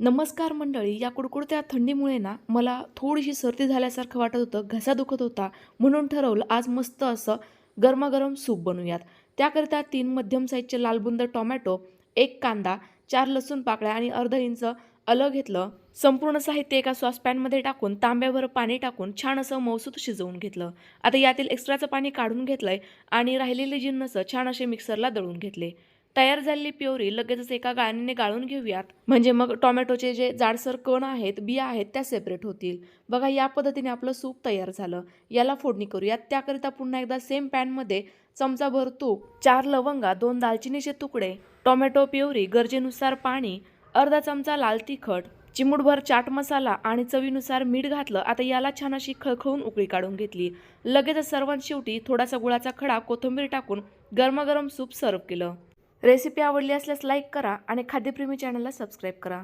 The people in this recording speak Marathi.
नमस्कार मंडळी या कुडकुडत्या थंडीमुळे ना मला थोडीशी सर्दी झाल्यासारखं वाटत होतं घसा दुखत होता. म्हणून ठरवलं आज मस्त असं गरमागरम सूप बनवूयात. त्याकरिता तीन मध्यम साईजचे लालबुंद टोमॅटो एक कांदा चार लसूण पाकळ्या आणि अर्धा इंच आलं घेतलं. संपूर्ण साहित्य एका सॉसपॅनमध्ये टाकून तांब्यावर पाणी टाकून छान असं मौसूत शिजवून घेतलं. आता यातील एक्स्ट्राचं पाणी काढून घेतलंय आणि राहिलेले जिन्नसं छान असे मिक्सरला दळून घेतले. तयार झालेली प्युरी लगेचच एका गाळणीने गाळून घेऊयात. म्हणजे मग टोमॅटोचे जे जाडसर कण आहेत बिया आहेत त्या सेपरेट होतील. बघा या पद्धतीने आपलं सूप तयार झालं. याला फोडणी करूयात. त्याकरिता पुन्हा एकदा सेम पॅनमध्ये चमचाभर तूप चार लवंगा दोन दालचिनीचे तुकडे टोमॅटो प्युरी गरजेनुसार पाणी अर्धा चमचा लाल तिखट चिमूटभर चाट मसाला आणि चवीनुसार मीठ घातलं. आता याला छान अशी खळखळून उकळी काढून घेतली. लगेचच सर्वांत शेवटी थोडासा गुळाचा खडा कोथिंबीर टाकून गरमागरम सूप सर्व केलं. रेसिपी आवडली असल्यास लाईक करा आणि खाद्यप्रेमी चॅनलला सबस्क्राईब करा.